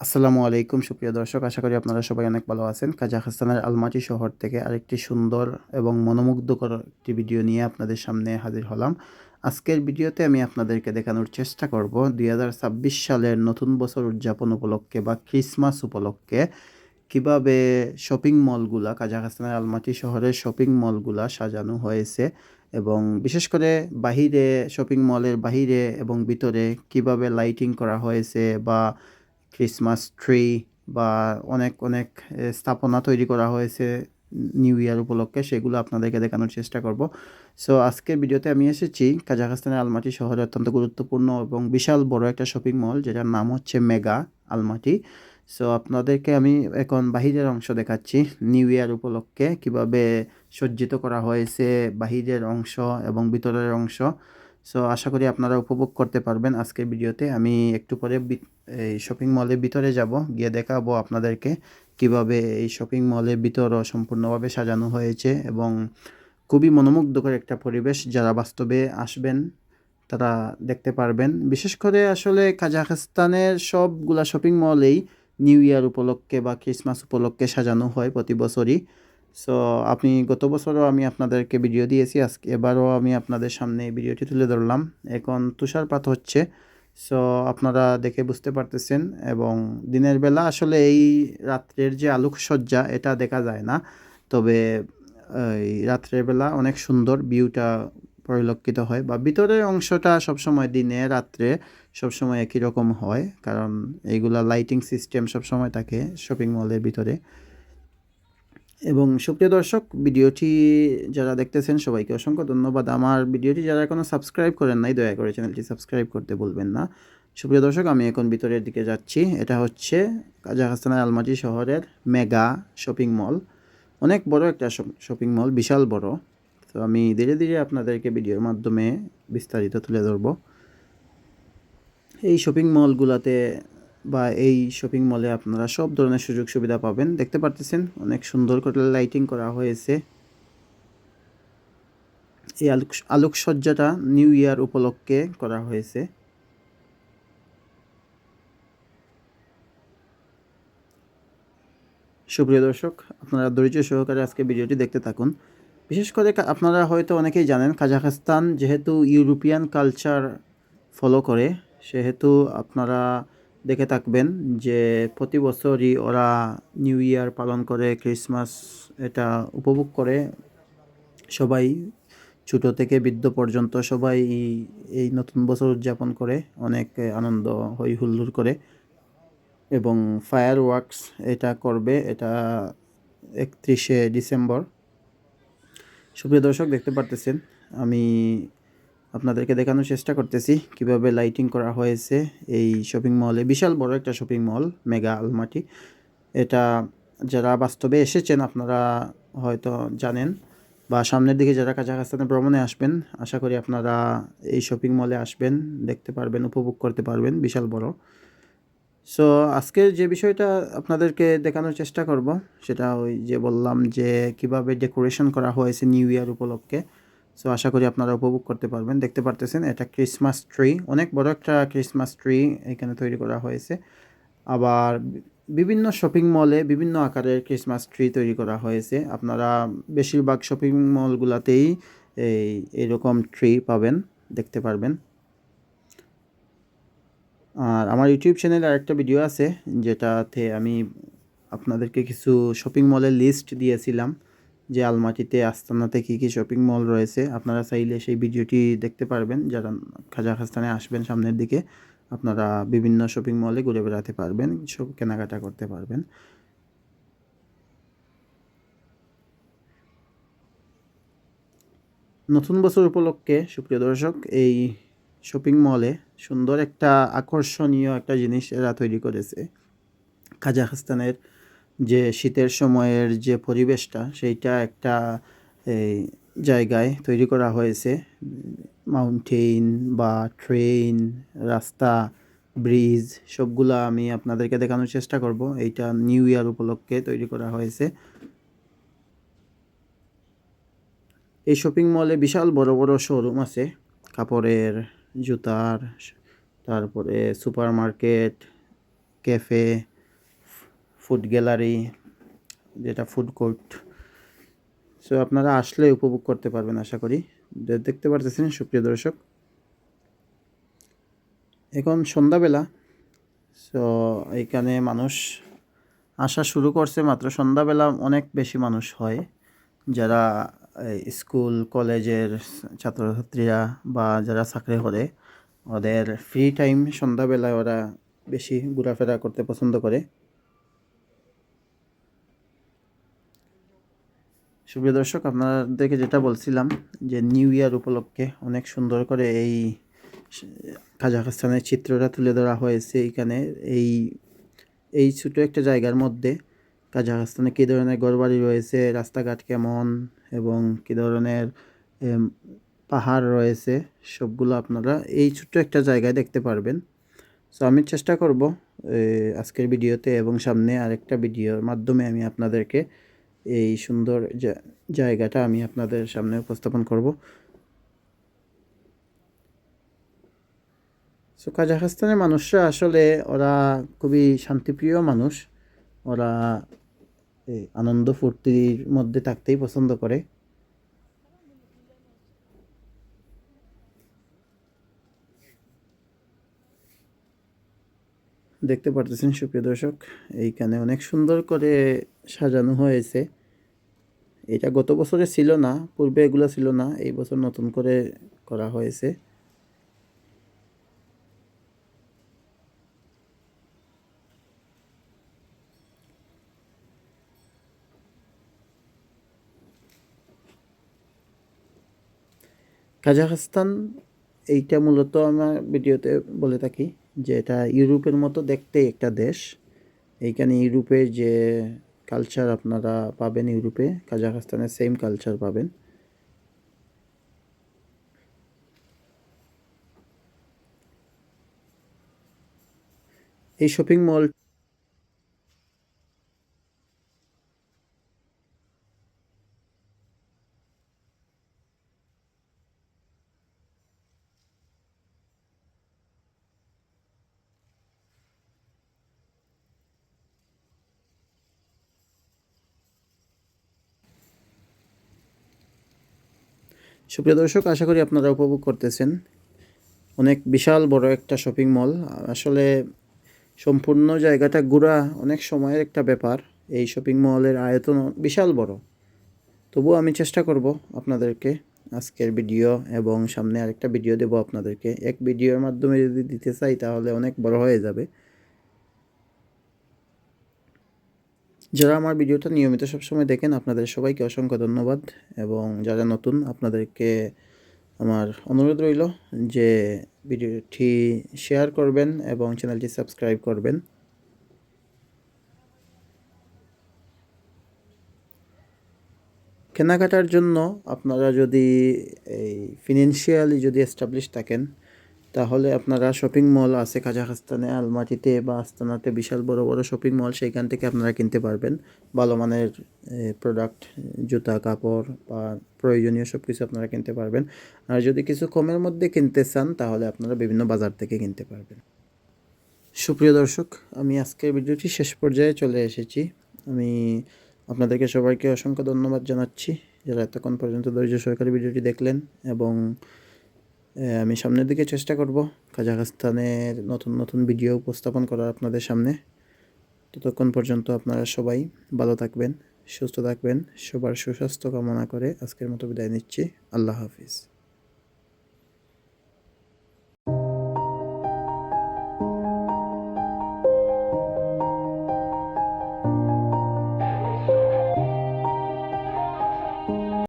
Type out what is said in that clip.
আসসালামু আলাইকুম, সুপ্রিয় দর্শক। আশা করি আপনারা সবাই অনেক ভালো আছেন। কাজাখস্তানের আলমাটি শহর থেকে আরেকটি সুন্দর এবং মনোমুগ্ধকর একটি ভিডিও নিয়ে আপনাদের সামনে হাজির হলাম। আজকের ভিডিওতে আমি আপনাদেরকে দেখানোর চেষ্টা করব দুই হাজার ছাব্বিশ সালের নতুন বছর উদযাপন উপলক্ষে বা ক্রিসমাস উপলক্ষে কীভাবে শপিং মলগুলা, কাজাখস্তানের আলমাটি শহরের শপিং মলগুলা সাজানো হয়েছে এবং বিশেষ করে বাহিরে, শপিং মলের বাহিরে এবং ভিতরে কীভাবে লাইটিং করা হয়েছে বা ক্রিসমাস ট্রি বা অনেক অনেক স্থাপনা তৈরি করা হয়েছে নিউ ইয়ার উপলক্ষে, সেগুলো আপনাদেরকে দেখানোর চেষ্টা করব। সো আজকের ভিডিওতে আমি এসেছি কাজাখস্তানের আলমাটি শহরে অত্যন্ত গুরুত্বপূর্ণ এবং বিশাল বড় একটা শপিং মল যেটার নাম হচ্ছে মেগা আলমাটি। সো আপনাদেরকে আমি এখন বাহিরের অংশ দেখাচ্ছি নিউ ইয়ার উপলক্ষে, কীভাবে সজ্জিত করা হয়েছে বাহিরের অংশ এবং ভিতরের অংশ। সো আশা করি আপনারা উপভোগ করতে পারবেন আজকের ভিডিওতে। আমি একটু পরে এই শপিং মলের ভিতরে যাব, গিয়ে দেখাবো আপনাদেরকে কীভাবে এই শপিং মলের ভিতরও সম্পূর্ণভাবে সাজানো হয়েছে এবং খুবই মনোমুগ্ধকর একটা পরিবেশ যারা বাস্তবে আসবেন, তারা দেখতে পারবেন। বিশেষ করে আসলে কাজাখস্তানের সবগুলা শপিং মলেই নিউ ইয়ার উপলক্ষে বা ক্রিসমাস উপলক্ষে সাজানো হয় প্রতি বছরই। সো আপনি গত বছরও আমি আপনাদেরকে ভিডিও দিয়েছি, আজকে এবারও আমি আপনাদের সামনে ভিডিওটি তুলে ধরলাম। এখন তুষারপাত হচ্ছে সো আপনারা দেখে বুঝতে পারতেছেন এবং দিনের বেলা আসলে এই রাত্রের যে আলোকসজ্জা, এটা দেখা যায় না। তবে, এই রাত্রের বেলা অনেক সুন্দর ভিউটা পরিলক্ষিত হয় বা ভিতরের অংশটা সবসময় দিনে, রাত্রে সবসময় একই রকম হয়। কারণ, এইগুলা লাইটিং সিস্টেম সবসময় থাকে শপিং মলের ভিতরে। এবং সুপ্রিয় দর্শক, ভিডিওটি যারা দেখতেছেন, সবাইকে অসংখ্য ধন্যবাদ। আমার ভিডিওটি যারা এখনও সাবস্ক্রাইব করেন নাই, দয়া করে চ্যানেলটি সাবস্ক্রাইব করতে বলবেন না। সুপ্রিয় দর্শক, আমি এখন ভিতরের দিকে যাচ্ছি। এটা হচ্ছে কাজাখস্তানের আলমাটি শহরের মেগা শপিং মল। অনেক বড় একটা শপিং মল, বিশাল বড়। তো আমি ধীরে ধীরে আপনাদেরকে ভিডিওর মাধ্যমে বিস্তারিত তুলে ধরবো। এই শপিং মলগুলোতে বা এই শপিং মলে আপনারা সব ধরনের সুযোগ সুবিধা পাবেন। দেখতে পারতেছেন, অনেক সুন্দর করে লাইটিং করা হয়েছে। এই আলোক, আলোকসজ্জাটা নিউ ইয়ার উপলক্ষে করা হয়েছে। সুপ্রিয় দর্শক, আপনারা ধৈর্য সহকারে আজকে ভিডিওটি দেখতে থাকুন। বিশেষ করে আপনারা হয়তো অনেকেই জানেন, কাজাখস্তান যেহেতু ইউরোপিয়ান কালচার ফলো করে, সেহেতু আপনারা দেখে থাকবেন যে প্রতি বছরই ওরা নিউ ইয়ার পালন করে ক্রিসমাস এটা উপভোগ করে। সবাই ছোটো থেকে বৃদ্ধ পর্যন্ত সবাই এই- নতুন বছর উদযাপন করে, অনেক আনন্দ হই হুল্লোড় করে। এবং ফায়ার ওয়ার্কস এটা করবে, এটা একত্রিশে ডিসেম্বর। সুপ্রিয় দর্শক, দেখতে পারতেছেন, আমি আপনাদেরকে দেখানোর চেষ্টা করতেছি কীভাবে লাইটিং করা হয়েছে এই শপিং মলে বিশাল বড় একটা শপিং মল মেগা আলমাটি এটা যারা বাস্তবে এসেছেন আপনারা হয়তো জানেন বা সামনের দিকে যারা কাজাখস্তানে ভ্রমণে আসবেন, আশা করি আপনারা এই শপিং মলে আসবেন, দেখতে পারবেন, উপভোগ করতে পারবেন, বিশাল বড়। সো আজকের যে বিষয়টা আপনাদেরকে দেখানোর চেষ্টা করব, সেটা ওই যে বললাম যে কীভাবে ডেকোরেশন করা হয়েছে নিউ ইয়ার উপলক্ষে। সো আশা করি আপনারা উপভোগ করতে পারবেন। দেখতে পারতেছেন, এটা ক্রিসমাস ট্রি অনেক বড় একটা ক্রিসমাস ট্রি এখানে তৈরি করা হয়েছে। আবার বিভিন্ন শপিং মলে বিভিন্ন আকারের ক্রিসমাস ট্রি তৈরি করা হয়েছে। আপনারা বেশিরভাগ শপিং মলগুলোতেই এই, এরকম ট্রি পাবেন, দেখতে পারবেন। আর আমার ইউটিউব চ্যানেলে আরেকটা ভিডিও আছে, যেটাতে আমি আপনাদেরকে কিছু শপিং মলের লিস্ট দিয়েছিলাম। যে আলমাটিতে আস্তানাতে কী কী শপিং মল রয়েছে, আপনারা চাইলে সেই ভিডিওটি দেখতে পারবেন। যারা কাজাখস্তানে আসবেন সামনের দিকে, আপনারা বিভিন্ন শপিং মলে ঘুরে বেড়াতে পারবেন, সব কেনাকাটা করতে পারবেন। নতুন বছর উপলক্ষে, সুপ্রিয় দর্শক, এই শপিং মলে সুন্দর একটা আকর্ষণীয় একটা জিনিস এরা তৈরি করেছে। কাজাখস্তানের যে শীতের সময়ের যে পরিবেশটা, সেইটা একটা এই জায়গায় তৈরি করা হয়েছে। মাউন্টেন বা ট্রেন রাস্তা, ব্রিজ, সবগুলা আমি আপনাদেরকে দেখানোর চেষ্টা করব। এইটা নিউ ইয়ার উপলক্ষে তৈরি করা হয়েছে। এই শপিং মলে বিশাল বড় বড় শোরুম আছে। কাপড়ের জুতার, তারপরে super market cafe food gallery যেটা ফুড কোর্ট সো আপনারা আসলে উপভোগ করতে পারবেন, আশা করি। দেখতে পারতেছেন, সুপ্রিয় দর্শক। এখন সন্ধ্যাবেলা। সো এখানে মানুষ আসা শুরু করছে, মাত্র সন্ধ্যাবেলা অনেক বেশি মানুষ হয়। যারা স্কুল, কলেজের ছাত্রছাত্রীরা বা যারা চাকরি করে, ওদের ফ্রি টাইম সন্ধ্যাবেলায় ওরা বেশি ঘোরাফেরা করতে পছন্দ করে। সুপ্রিয় দর্শক, আপনাদেরকে যেটা বলছিলাম যে নিউ ইয়ার উপলক্ষে অনেক সুন্দর করে এই কাজাখস্তানের চিত্রটা তুলে ধরা হয়েছে এইখানে এই এই ছোটো একটা জায়গার মধ্যে কাজাখস্তানে কী ধরনের ঘরবাড়ি রয়েছে, রাস্তাঘাট কেমন এবং কী ধরনের পাহাড় রয়েছে, সবগুলো আপনারা এই ছোট্ট একটা জায়গায় দেখতে পারবেন। সো আমি চেষ্টা করব আজকের ভিডিওতে এবং সামনে আরেকটা ভিডিওর মাধ্যমে আমি আপনাদেরকে এই সুন্দর জায়গাটা আমি আপনাদের সামনে উপস্থাপন করব। সো কাজাখস্তানের মানুষরা আসলে ওরা খুবই শান্তিপ্রিয় মানুষ। ওরা আনন্দ ফুর্তির মধ্যে থাকতেই পছন্দ করে। দেখতে পারতেছেন, সুপ্রিয় দর্শক। এইখানে অনেক সুন্দর করে সাজানো হয়েছে। এটা গত বছরে ছিল না, পূর্বে এগুলো ছিল না, এই বছর নতুন করে করা হয়েছে। কাজাখস্তান, এইটা মূলত আমার ভিডিওতে বলে থাকি। যে এটা ইউরোপের মতো দেখতে একটা দেশ। এইখানে ইউরোপে যে কালচার আপনারা পাবেন ইউরোপে, কাজাখস্তানের সেম কালচার পাবেন। এই শপিং মল সুপ্রিয় দর্শক, আশা করি আপনারা উপভোগ করতেছেন। অনেক বিশাল বড় একটা শপিং মল আসলে সম্পূর্ণ জায়গাটা ঘোরা অনেক সময়ের একটা ব্যাপার। এই শপিং মলের আয়তন বিশাল বড়। তবুও আমি চেষ্টা করব আপনাদেরকে আজকের ভিডিও এবং সামনে আরেকটা ভিডিও দেব আপনাদেরকে। এক ভিডিওর মাধ্যমে যদি দিতে চাই, তাহলে অনেক বড় হয়ে যাবে। যারা আমার ভিডিওটা নিয়মিত সবসময় দেখেন, আপনাদের সবাইকে অসংখ্য ধন্যবাদ এবং যারা নতুন, আপনাদেরকে আমার অনুরোধ রইল যে ভিডিওটি শেয়ার করবেন এবং চ্যানেলটি সাবস্ক্রাইব করবেন। কেনাকাটার জন্য আপনারা যদি এই ফিনান্সিয়ালি যদি এস্টাবলিশ থাকেন তাহলে আপনারা শপিং মল আছে কাজাখস্তানে আলমাটিতে বা আস্তানাতে বিশাল বড় বড় শপিং মল সেইখান থেকে আপনারা কিনতে পারবেন। ভালো মানের প্রোডাক্ট জুতা, কাপড় বা প্রয়োজনীয় সব কিছু আপনারা কিনতে পারবেন। আর যদি কিছু কমের মধ্যে কিনতে চান, তাহলে আপনারা বিভিন্ন বাজার থেকে কিনতে পারবেন। সুপ্রিয় দর্শক, আমি আজকের ভিডিওটি শেষ পর্যায়ে চলে এসেছি। আমি আপনাদেরকে সবাইকে অসংখ্য ধন্যবাদ জানাচ্ছি যারা এতক্ষণ পর্যন্ত ধৈর্য সহকারে ভিডিওটি দেখলেন এবং আমি সামনের দিকে চেষ্টা করব কাজাখস্তানের নতুন নতুন ভিডিও উপস্থাপন করার আপনাদের সামনে। ততক্ষণ পর্যন্ত আপনারা সবাই ভালো থাকবেন, সুস্থ থাকবেন, সবার সুস্বাস্থ্য কামনা করে আজকের মতো বিদায় নিচ্ছি। আল্লাহ হাফিজ।